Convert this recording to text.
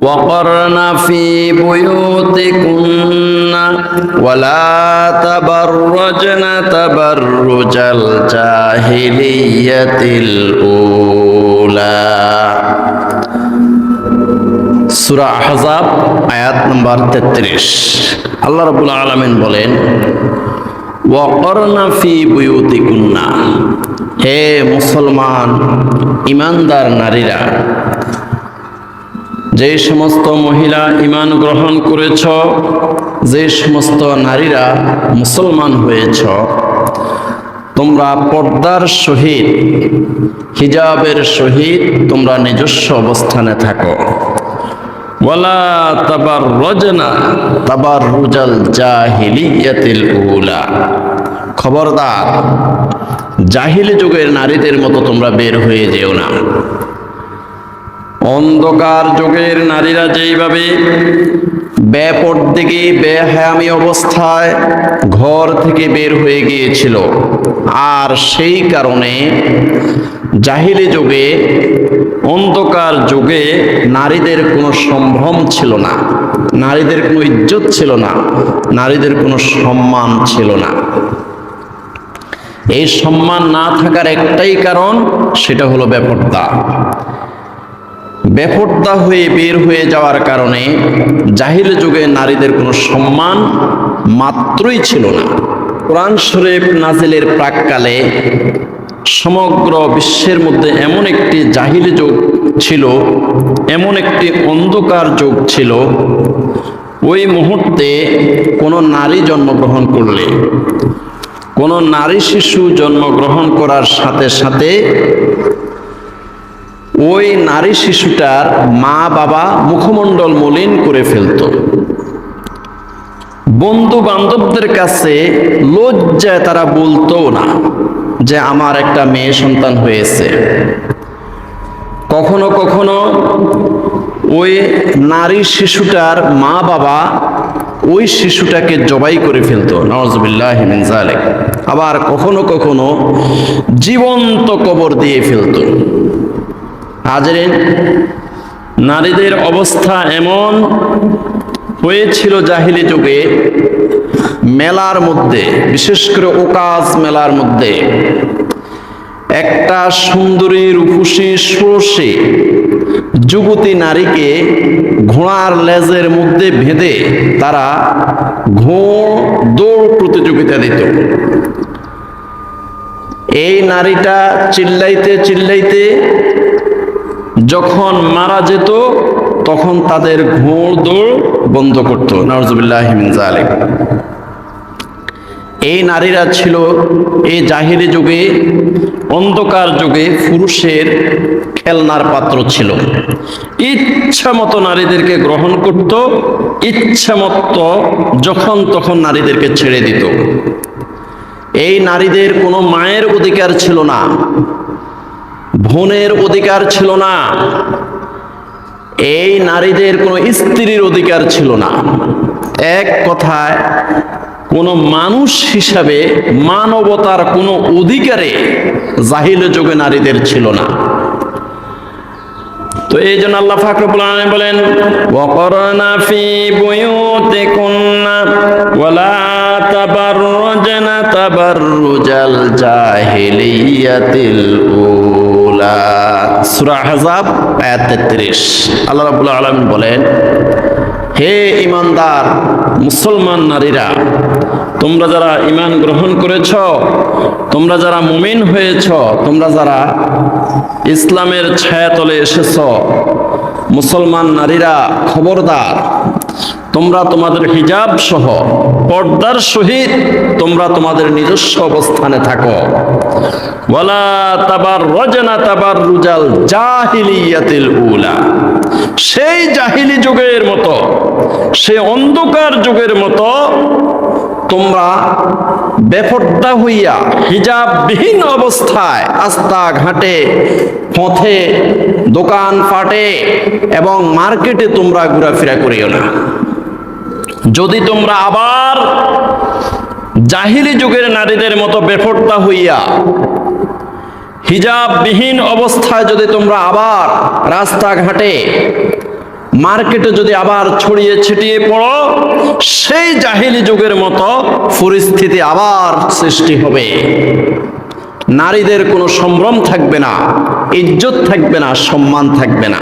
وقرن في بيوتكن ولا تبرجن تبرج الجاهلية الأولى সূরা আহজাব আয়াত নম্বর 33 আল্লাহ রাব্বুল আলামিন বলেন ওয়াকরনা ফি বুয়ুতিকুন্না হে মুসলমান ইমানদার নারীরা যে সমস্ত মহিলা ইমান গ্রহণ করেছ, যে সমস্ত নারীরা মুসলমান হয়েছ, তোমরা পর্দার সহিত, হিজাবের সহিত তোমরা নিজস্ব অবস্থানে থাকো। তাবার তাবার রুজাল খবরদার, জাহিলি যুগের নারীদের মতো তোমরা বের হয়ে যেও না। অন্ধকার যুগের নারীরা যেইভাবে বেপরদিকে বেহায়ামি অবস্থায় ঘর থেকে বের হয়ে গিয়েছিল। আর সেই কারণে জাহিলি যুগে, অন্ধকার যুগে নারীদের কোনো সম্ভ্রম ছিল না। নারীদের কোনো ইজ্জত ছিল না। নারীদের কোনো সম্মান ছিল না। এই সম্মান না থাকার একটাই কারণ, সেটা হলো ব্যাপারটা বেপর্দা হয়ে বের হয়ে যাওয়ার কারণে জাহিল যুগে নারীদের কোনো সম্মান মাত্রই ছিল না। কোরআন শরীফ নাজিলের প্রাককালে সমগ্র বিশ্বের মধ্যে এমন একটি জাহিল যুগ ছিল, এমন একটি অন্ধকার যুগ ছিল। ওই মুহূর্তে কোনো নারী জন্মগ্রহণ করলে, কোনো নারী শিশু জন্মগ্রহণ করার সাথে সাথে ওই নারী শিশুটার মা বাবা মুখমণ্ডল মলিন করে ফেলত। বন্ধু বান্ধবদের কাছে লজ্জায় তারা বলতো না যে আমার একটা মেয়ে সন্তান হয়েছে। কখনো কখনো ওই নারী শিশুটার মা বাবা ওই শিশুটাকে জবাই করে ফেলতো। নওয়াজবিল্লাহ মিন আবার কখনো কখনো জীবন্ত কবর দিয়ে ফেলতো। হাজরেন, নারীদের অবস্থা এমন হয়েছিল জাহিলি যুগে, মেলার মধ্যে, বিশেষ করে ওকাজ মেলার মধ্যে, একটা সুন্দরী রূপসী ষোড়শী যুবতী নারীকে ঘোড়ার লেজের মধ্যে ভেদে তারা ঘোড় দৌড় প্রতিযোগিতা দিত। এই নারীটা চিল্লাইতে চিল্লাইতে যখন মারা যেত, তখন তাদের ঘোড় দৌড় বন্ধ করতো। নজবুল্লাহ জালিম এই নারীরা ছিল এই জাহিরি যুগে, অন্ধকার যুগে পুরুষের খেলনার পাত্র ছিল। ইচ্ছা মতো নারীদেরকে গ্রহণ করত, ইচ্ছা মতো যখন তখন নারীদেরকে ছেড়ে দিত। এই নারীদের কোনো মায়ের অধিকার ছিল না। বোনের অধিকার ছিল না। এই নারীদের কোনো স্ত্রীর অধিকার ছিল না। এক কথায়, কোনো মানুষ হিসাবে মানবতার কোনো অধিকারে জাহিল যুগে নারীদের ছিল না। তো এই জন্য আল্লাহ ফাকরুল আলম বলেন, ওয়াকরনা ফি বুয়ুতিকুন্না ওয়ালা তাবাররুজনা তাবাররুজাল জাহিলিয়াতিল উলা সূরা আহজাব, আয়াত 33 আল্লাহ রাব্বুল আলামিন বলেন, হে ইমানদার মুসলমান নারীরা, তোমরা যারা ইমান গ্রহণ করেছ, তোমরা যারা মুমিন হয়েছ, তোমরা যারা ইসলামের ছায়াতলে এসেছ, মুসলমান নারীরা খবরদার, তোমরা তোমাদের হিজাব সহ পর্দার সহিত তোমরা তোমাদের নিজস্ব অবস্থানে থাকো। ওয়ালা তাবার রজনা তাবার রুজাল জাহিলিয়াতিল উলা। সেই জাহিলি যুগের মতো সে অন্ধকার যুগের মতো তোমরা বেপর্দা হইয়া হিজাববিহীন অবস্থায় আস্তা ঘাটে পথে দোকান পাটে এবং মার্কেটে তোমরা ঘোরাফেরা করিও না। যদি তোমরা আবার জাহিলি যুগের নারীদের মতো বেফর্দা হইয়া হিজাববিহীন অবস্থায় যদি তোমরা আবার রাস্তাঘাটে মার্কেটে যদি আবার ছড়িয়ে ছিটিয়ে পড়ো, সেই জাহিলি যুগের মতো পরিস্থিতি আবার সৃষ্টি হবে। নারীদের কোনো সম্ভ্রম থাকবে না, ইজ্জত থাকবে না, সম্মান থাকবে না।